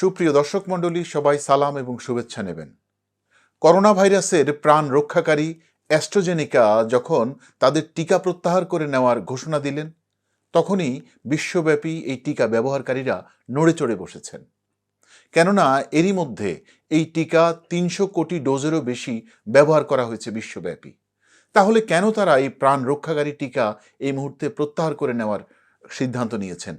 সুপ্রিয় দর্শক মণ্ডলী, সবাই সালাম এবং শুভেচ্ছা নেবেন। করোনা ভাইরাসের প্রাণ রক্ষাকারী অ্যাস্ট্রোজেনিকা যখন তাদের টিকা প্রত্যাহার করে নেওয়ার ঘোষণা দিলেন, তখনই বিশ্বব্যাপী এই টিকা ব্যবহারকারীরা নড়ে চড়ে বসেছেন। কেননা এরই মধ্যে এই টিকা তিনশো কোটি ডোজেরও বেশি ব্যবহার করা হয়েছে বিশ্বব্যাপী। তাহলে কেন তারা এই প্রাণ রক্ষাকারী টিকা এই মুহূর্তে প্রত্যাহার করে নেওয়ার সিদ্ধান্ত নিয়েছেন?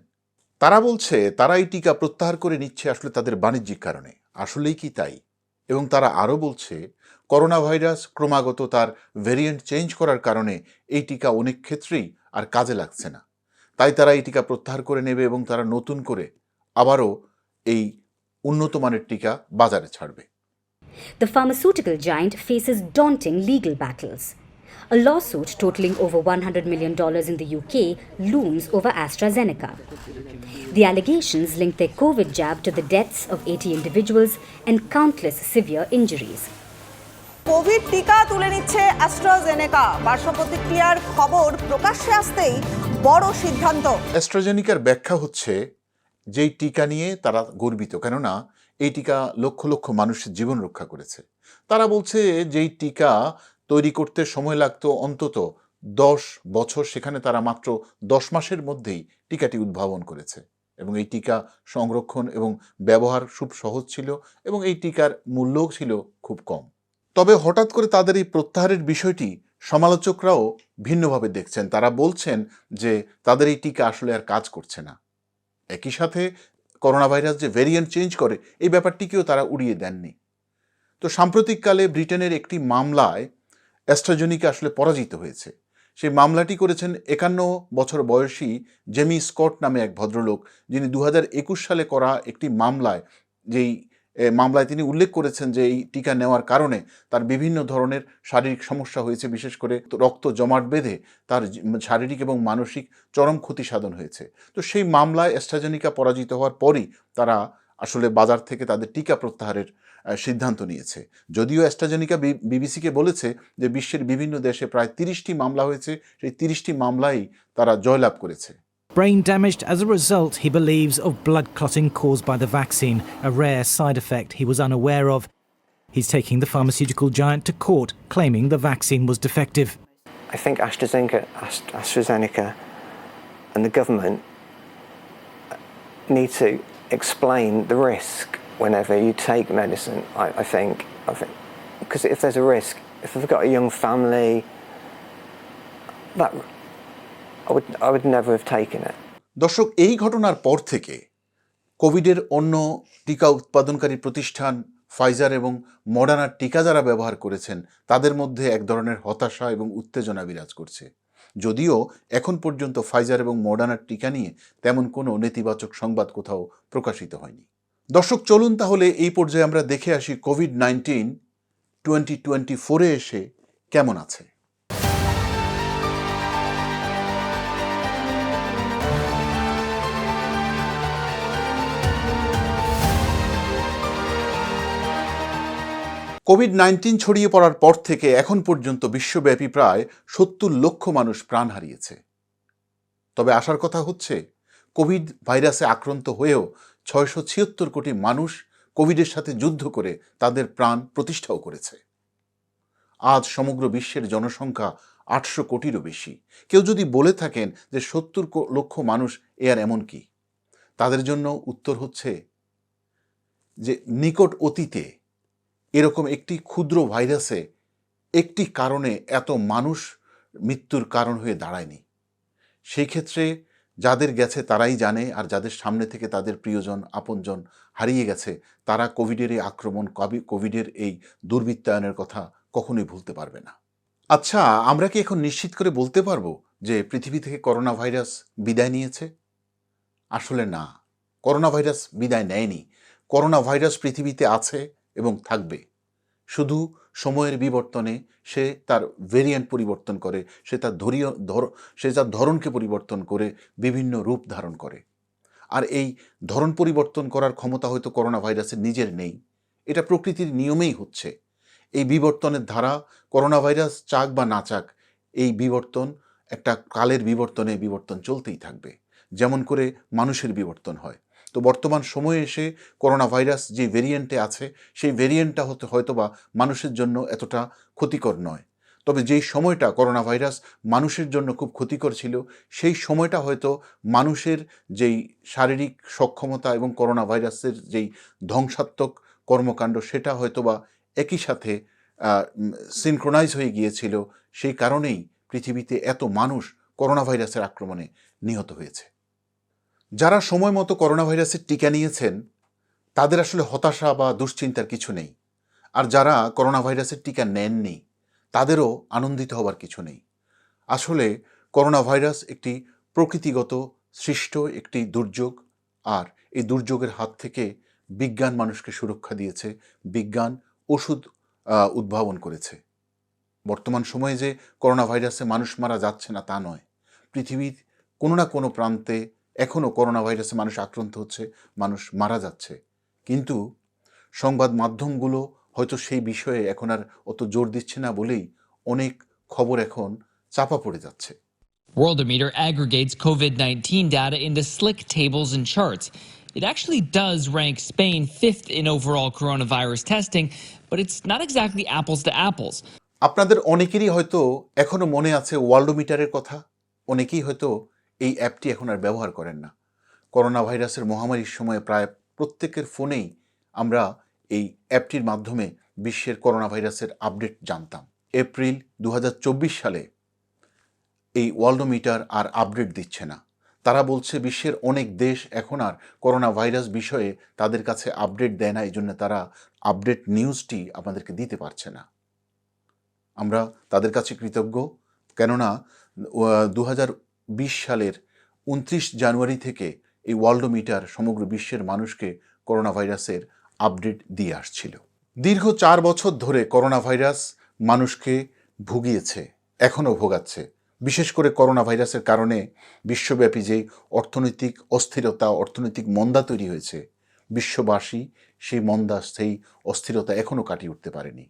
তারা বলছে তারা এই টিকা প্রত্যাহার করে নিচ্ছে আসলে তাদের বাণিজ্যিক কারণে। আসলেই কি তাই? এবং তারা আরও বলছে করোনা ভাইরাস ক্রমাগত তার ভেরিয়েন্ট চেঞ্জ করার কারণে এই টিকা অনেক ক্ষেত্রেই আর কাজে লাগছে না। তাই তারা এই টিকা প্রত্যাহার করে নেবে এবং তারা নতুন করে আবারও এই উন্নত মানের টিকা বাজারে ছাড়বে। The pharmaceutical giant faces daunting legal battles. A lawsuit totaling over $100 million in the UK looms over AstraZeneca. The allegations link their COVID jab to the deaths of 80 individuals and countless severe injuries. Covid টিকা তুলে নিচ্ছে AstraZeneca পার্শ্ব প্রতিক্রিয়ার খবর প্রকাশ্যে আসতেই বড় সিদ্ধান্ত অ্যাস্ট্রাজেনিকার ব্যাখ্যা হচ্ছে যেই টিকা নিয়ে তারা গর্বিত কেননা এই টিকা লক্ষ লক্ষ মানুষের জীবন রক্ষা করেছে তারা বলছে যেই টিকা তৈরি করতে সময় লাগতো অন্তত দশ বছর। সেখানে তারা মাত্র দশ মাসের মধ্যেই টিকাটি উদ্ভাবন করেছে এবং এই টিকা সংরক্ষণ এবং ব্যবহার খুব সহজ ছিল এবং এই টিকার মূল্যও ছিল খুব কম। তবে হঠাৎ করে তাদের এই প্রত্যাহারের বিষয়টি সমালোচকরাও ভিন্নভাবে দেখছেন। তারা বলছেন যে তাদের এই টিকা আসলে আর কাজ করছে না। একই সাথে করোনা ভাইরাস যে ভেরিয়েন্ট চেঞ্জ করে, এই ব্যাপারটিকেও তারা উড়িয়ে দেননি। তো সাম্প্রতিককালে ব্রিটেনের একটি মামলায় অ্যাস্ট্রাজেনিকা আসলে পরাজিত হয়েছে। সেই মামলাটি করেছেন একান্ন বছর বয়সী জেমি স্কট নামে এক ভদ্রলোক, যিনি দু সালে করা একটি মামলায়, যেই মামলায় তিনি উল্লেখ করেছেন যে এই টিকা নেওয়ার কারণে তার বিভিন্ন ধরনের শারীরিক সমস্যা হয়েছে, বিশেষ করে রক্ত জমাট বেঁধে তার শারীরিক এবং মানসিক চরম ক্ষতি সাধন হয়েছে। তো সেই মামলায় অ্যাস্ট্রাজেনিকা পরাজিত হওয়ার পরই তারা আসলে বাজার থেকে তাদের টিকা প্রত্যাহারের সিদ্ধান্ত নিয়েছে যদিও অ্যাস্ট্রাজেনিকা বিবিসিকে বলেছে যে বিশ্বের বিভিন্ন দেশে প্রায় তিরিশটি মামলা হয়েছে সেই তিরিশটি মামলাই তারা জয়লাভ করেছে Brain damaged as a result, he believes, of blood clotting caused by the vaccine, a rare side effect he was unaware of. He's taking the pharmaceutical giant to court, claiming the vaccine was defective. I think AstraZeneca, Ast- AstraZeneca and the government need to explain the risk whenever you take medicine. I, I think, I think, because if there's a risk, if I've got a young family, that I would, I would never have taken it. দর্শক এই ঘটনার পর থেকে কোভিডের অন্য টিকা উৎপাদনকারী প্রতিষ্ঠান ফাইজার এবং মডার্নার টিকা যারা ব্যবহার করেছেন তাদের মধ্যে এক ধরনের হতাশা এবং উত্তেজনা বিরাজ করছে যদিও এখন পর্যন্ত ফাইজার এবং মডার্নার টিকা নিয়ে তেমন কোনো নেতিবাচক সংবাদ কোথাও প্রকাশিত হয়নি দর্শক, চলুন তাহলে এই পর্যায়ে আমরা দেখে আসি কোভিড নাইন্টিন টোয়েন্টি টোয়েন্টি ফোরে এসে কেমন আছে। কোভিড নাইন্টিন ছড়িয়ে পড়ার পর থেকে এখন পর্যন্ত বিশ্বব্যাপী প্রায় সত্তর লক্ষ মানুষ প্রাণ হারিয়েছে। তবে আসার কথা হচ্ছে কোভিড ভাইরাসে আক্রান্ত হয়েও ছয়শো ছিয়াত্তর কোটি মানুষ কোভিডের সাথে যুদ্ধ করে তাদের প্রাণ প্রতিষ্ঠাও করেছে। আজ সমগ্র বিশ্বের জনসংখ্যা আটশো কোটিরও বেশি। কেউ যদি বলে থাকেন যে সত্তর লক্ষ মানুষ এ আর এমন কি, তাদের জন্য উত্তর হচ্ছে যে নিকট অতীতে এরকম একটি ক্ষুদ্র ভাইরাসে একটি কারণে এত মানুষ মৃত্যুর কারণ হয়ে দাঁড়ায়নি। সেই ক্ষেত্রে যাদের গেছে তারাই জানে আর যাদের সামনে থেকে তাদের প্রিয়জন, আপনজন হারিয়ে গেছে, তারা কোভিডের এই আক্রমণ কবি- কোভিডের এই দুর্বৃত্তায়নের কথা কখনোই ভুলতে পারবে না। আচ্ছা আমরা কি এখন নিশ্চিত করে বলতে পারব যে পৃথিবী থেকে করোনা ভাইরাস বিদায় নিয়েছে? আসলে না। করোনা ভাইরাস বিদায় নেয়নি। করোনা ভাইরাস পৃথিবীতে আছে এবং থাকবে। শুধু সময়ের বিবর্তনে সে তার ভেরিয়েন্ট পরিবর্তন করে, সে তার ধরীয়, ধর, সে তার ধরনকে পরিবর্তন করে বিভিন্ন রূপ ধারণ করে। আর এই ধরন পরিবর্তন করার ক্ষমতা হয়তো করোনা ভাইরাসের নিজের নেই। এটা প্রকৃতির নিয়মেই হচ্ছে। এই বিবর্তনের ধারা করোনা ভাইরাস চাক বা না চাক, এই বিবর্তন একটা কালের বিবর্তনে বিবর্তন চলতেই থাকবে। যেমন করে মানুষের বিবর্তন হয়। তো বর্তমান সময়ে এসে করোনা ভাইরাস যে ভেরিয়েন্টে আছে, সেই ভেরিয়েন্টটা হতে হয়তোবা মানুষের জন্য এতটা ক্ষতিকর নয়। তবে যেই সময়টা করোনা ভাইরাস মানুষের জন্য খুব ক্ষতিকর ছিল, সেই সময়টা হয়তো মানুষের যেই শারীরিক সক্ষমতা এবং করোনা ভাইরাসের যেই ধ্বংসাত্মক কর্মকাণ্ড, সেটা হয়তোবা একই সাথে সিনক্রোনাইজ হয়ে গিয়েছিল। সেই কারণেই পৃথিবীতে এত মানুষ করোনা ভাইরাসের আক্রমণে নিহত হয়েছে। যারা সময় মতো করোনা ভাইরাসের টিকা নিয়েছেন, তাদের আসলে হতাশা বা দুশ্চিন্তার কিছু নেই। আর যারা করোনা ভাইরাসের টিকা নেননি, তাদেরও আনন্দিত হবার কিছু নেই। আসলে করোনা ভাইরাস একটি প্রকৃতিগত, সৃষ্ট একটি দুর্যোগ, আর এই দুর্যোগের হাত থেকে বিজ্ঞান মানুষকে সুরক্ষা দিয়েছে, বিজ্ঞান ওষুধ উদ্ভাবন করেছে। বর্তমান সময়ে যে করোনা ভাইরাসে মানুষ মারা যাচ্ছে না তা নয়। পৃথিবীর কোনো না কোনো প্রান্তে এখনও করোনা ভাইরাসে মানুষ আক্রান্ত হচ্ছে মানুষ মারা যাচ্ছে কিন্তু সংবাদ মাধ্যমগুলো হয়তো সেই বিষয়ে এখন আর অত জোর দিচ্ছে না বলেই অনেক খবর এখন চাপা পড়ে যাচ্ছে Worldometer aggregates COVID 19 data into slick tables and charts. It actually does rank Spain fifth in overall coronavirus testing, but it's not exactly apples to apples. আপনাদের অনেকেরই হয়তো এখনও মনে আছে ওয়ার্ল্ডোমিটারের কথা অনেকেই হয়তো এই অ্যাপটি এখন আর ব্যবহার করেন না। করোনা ভাইরাসের মহামারীর সময় প্রায় প্রত্যেকের ফোনেই আমরা এই অ্যাপটির মাধ্যমে বিশ্বের করোনা ভাইরাসের আপডেট জানতাম। এপ্রিল দু হাজার চব্বিশ সালে এই ওয়ার্ল্ডোমিটার আর আপডেট দিচ্ছে না। তারা বলছে, বিশ্বের অনেক দেশ এখন আর করোনা ভাইরাস বিষয়ে তাদের কাছে আপডেট দেয় না। এই জন্য তারা আপডেট নিউজটি আমাদেরকে দিতে পারছে না। আমরা তাদের কাছে কৃতজ্ঞ। কেননা দু সালের উনত্রিশ জানুয়ারি থেকে এই ওয়ার্ল্ডোমিটার সমগ্র বিশ্বের মানুষকে করোনা ভাইরাসের আপডেট দিয়ে আসছিল। দীর্ঘ চার বছর ধরে করোনা ভাইরাস মানুষকে ভুগিয়েছে, এখনও ভোগাচ্ছে। বিশেষ করে করোনা ভাইরাসের কারণে বিশ্বব্যাপী যে অর্থনৈতিক অস্থিরতা, অর্থনৈতিক মন্দা তৈরি হয়েছে, বিশ্ববাসী সেই মন্দা সেই অস্থিরতা এখনও কাটিয়ে উঠতে পারেনি।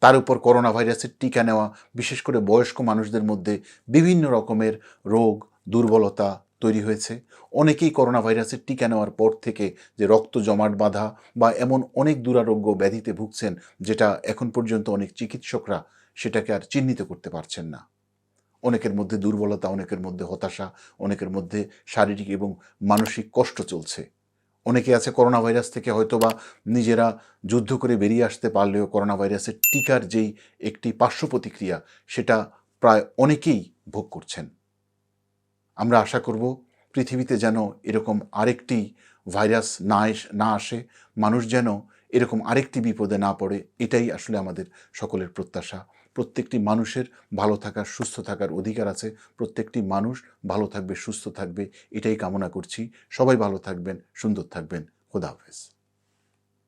তার উপর করোনা ভাইরাসের টিকা নেওয়া, বিশেষ করে বয়স্ক মানুষদের মধ্যে বিভিন্ন রকমের রোগ, দুর্বলতা তৈরি হয়েছে। অনেকেই করোনা ভাইরাসের টিকা নেওয়ার পর থেকে যে রক্ত জমাট বাঁধা বা এমন অনেক দুরারোগ্য ব্যাধিতে ভুগছেন, যেটা এখন পর্যন্ত অনেক চিকিৎসকরা সেটাকে আর চিহ্নিত করতে পারছেন না। অনেকের মধ্যে দুর্বলতা, অনেকের মধ্যে হতাশা, অনেকের মধ্যে শারীরিক এবং মানসিক কষ্ট চলছে। অনেকে আছে করোনা ভাইরাস থেকে হয়তো বা নিজেরা যুদ্ধ করে বেরিয়ে আসতে পারলেও করোনা ভাইরাসের টিকার যেই একটি পার্শ্ব প্রতিক্রিয়া, সেটা প্রায় অনেকেই ভোগ করছেন। আমরা আশা করব পৃথিবীতে যেন এরকম আরেকটি ভাইরাস না না আসে, মানুষ যেন এরকম আরেকটি বিপদে না পড়ে, এটাই আসলে আমাদের সকলের প্রত্যাশা। প্রত্যেকটি মানুষের ভালো থাকার, সুস্থ থাকার অধিকার আছে। প্রত্যেকটি মানুষ ভালো থাকবে, সুস্থ থাকবে, এটাই কামনা করছি। সবাই ভালো থাকবেন, সুন্দর থাকবেন। খোদা হাফেজ।